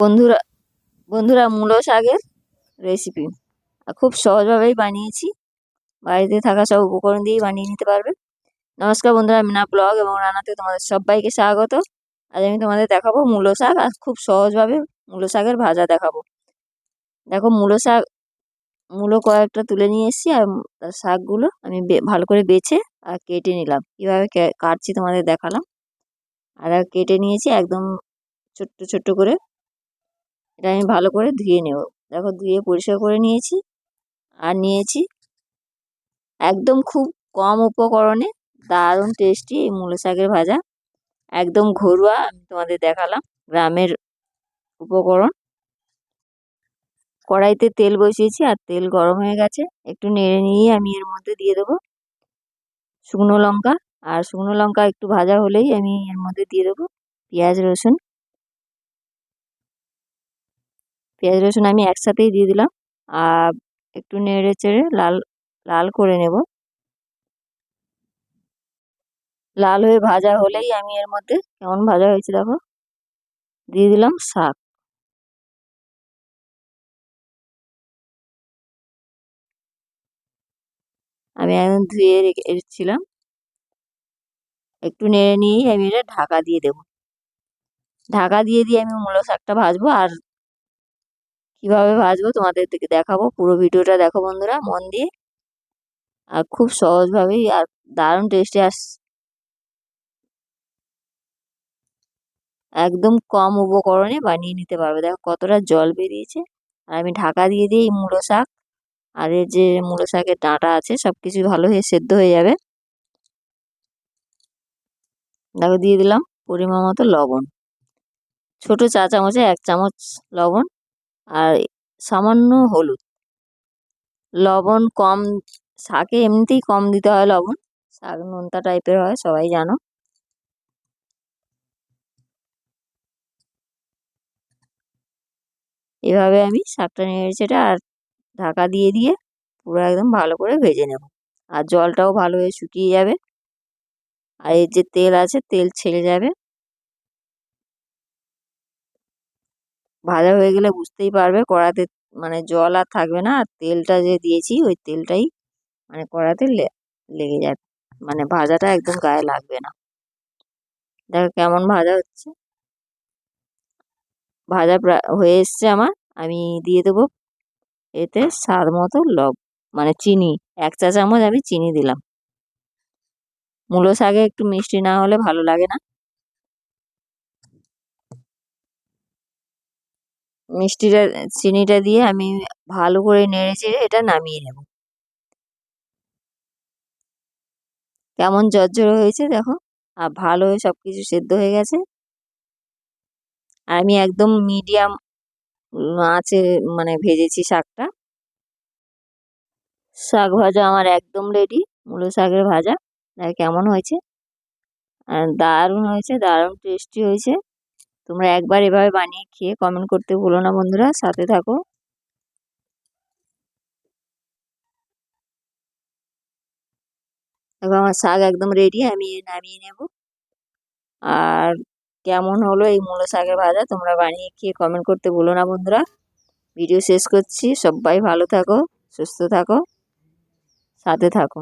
বন্ধুরা বন্ধুরা মূলো শাকের রেসিপি খুব সহজভাবেই বানিয়েছি। বাড়িতে থাকা সব উপকরণ দিয়েই বানিয়ে নিতে পারবে। নমস্কার বন্ধুরা মিনা ব্লগ এবং রান্নাতে তোমাদের সবাইকে স্বাগত। আজ আমি তোমাদের দেখাবো মূলো শাক আর খুব সহজভাবে মূলো শাকের ভাজা দেখাবো। দেখো মূলো শাক, মূলো কয়েকটা তুলে নিয়ে এসেছি আর শাকগুলো আমি ভালো করে বেছে আর কেটে নিলাম। কীভাবে কাটছি তোমাদের দেখালাম। আর কেটে নিয়েছি একদম ছোট্ট ছোট্ট করে এটা আমি ভালো করে ধুয়ে নেব। দেখো ধুয়ে পরিষ্কার করে নিয়েছি আর নিয়েছি একদম খুব কম উপকরণে, দারুণ টেস্টি এই মূলো শাকের ভাজা। একদম ঘরোয়া আমি তোমাদের দেখালাম গ্রামের উপকরণ। কড়াইতে তেল বসিয়েছি আর তেল গরম হয়ে গেছে। একটু নেড়ে নিয়ে আমি এর মধ্যে দিয়ে দেবো শুকনো লঙ্কা। আর শুকনো লঙ্কা একটু ভাজা হলেই আমি এর মধ্যে দিয়ে দেবো পেঁয়াজ, রসুন। পেঁয়াজ রসুন আমি একসাথেই দিয়ে দিলাম। আর একটু নেড়ে চেড়ে লাল লাল করে নেব। লাল হয়ে ভাজা হলেই আমি এর মধ্যে কেমন ভাজা হয়েছে দেখো, দিয়ে দিলাম শাক। আমি একদম ধুয়ে রেখেছিলাম। একটু নেড়ে নিয়েই আমি এটা ঢাকা দিয়ে দেব। ঢাকা দিয়ে দিয়ে আমি মূলো শাকটা ভাজবো আর কীভাবে ভাজবো তোমাদের থেকে দেখাবো, পুরো ভিডিওটা দেখো বন্ধুরা, মন দিয়ে। আর খুব সহজভাবেই আর দারুণ টেস্টে আস, একদম কম উপকরণে বানিয়ে নিতে পারবে। দেখো কতটা জল বেরিয়েছে। আর আমি ঢাকা দিয়ে দিই মূলো শাক। আর এর যে মূলো শাকের ডাঁটা আছে সব কিছু ভালো হয়ে সেদ্ধ হয়ে যাবে। দেখো দিয়ে দিলাম পরিমাণ মতো লবণ। ছোট চা চামচে এক চামচ লবণ। আর সামান্য হলুদ। লবণ কম, শাকে এমনিতেই কম দিতে হয় লবণ। শাক নোনতা টাইপের হয়, সবাই জানো। এভাবে আমি শাকটা নেড়ে আর ঢাকা দিয়ে দিয়ে পুরো একদম ভালো করে ভেজে নেব। আর জলটাও ভালো হয়ে শুকিয়ে যাবে। আর এর যে তেল আছে, তেল ছেড়ে যাবে। ভাজা হয়ে গেলে বুঝতেই পারবে। কড়াতে মানে জল আর থাকবে না। আর তেলটা যে দিয়েছি, ওই তেলটাই মানে কড়াতে লেগে যাবে মানে ভাজাটা একদম গায়ে লাগবে না। দেখো কেমন ভাজা হচ্ছে। ভাজা হয়ে এসছে আমার। আমি দিয়ে দেবো এতে স্বাদ মতো লব মানে চিনি। এক চা চামচ আমি চিনি দিলাম। মূলো শাকে একটু মিষ্টি না হলে ভালো লাগে না। মিষ্টিটা, চিনিটা দিয়ে আমি ভালো করে নেড়ে চেড়ে এটা নামিয়ে নেব। কেমন জর্জর হয়েছে দেখো, আর ভালো হয়ে সব কিছু সেদ্ধ হয়ে গেছে। আমি একদম মিডিয়াম আছে মানে ভেজেছি শাকটা। শাক ভাজা আমার একদম রেডি মূলো শাকের ভাজা। কেমন হয়েছে? দারুণ হয়েছে, দারুণ টেস্টি হয়েছে। তোমরা একবার এভাবে বানিয়ে খেয়ে কমেন্ট করতে ভুলো না বন্ধুরা, সাথে থাকো। দেখো আমার শাক একদম রেডি আমি নামিয়ে নেব। আর কেমন হলো এই মূলো শাকের ভাজা, তোমরা বানিয়ে খেয়ে কমেন্ট করতে ভুলো না বন্ধুরা। ভিডিও শেষ করছি, সবাই ভালো থাকো, সুস্থ থাকো, সাথে থাকো।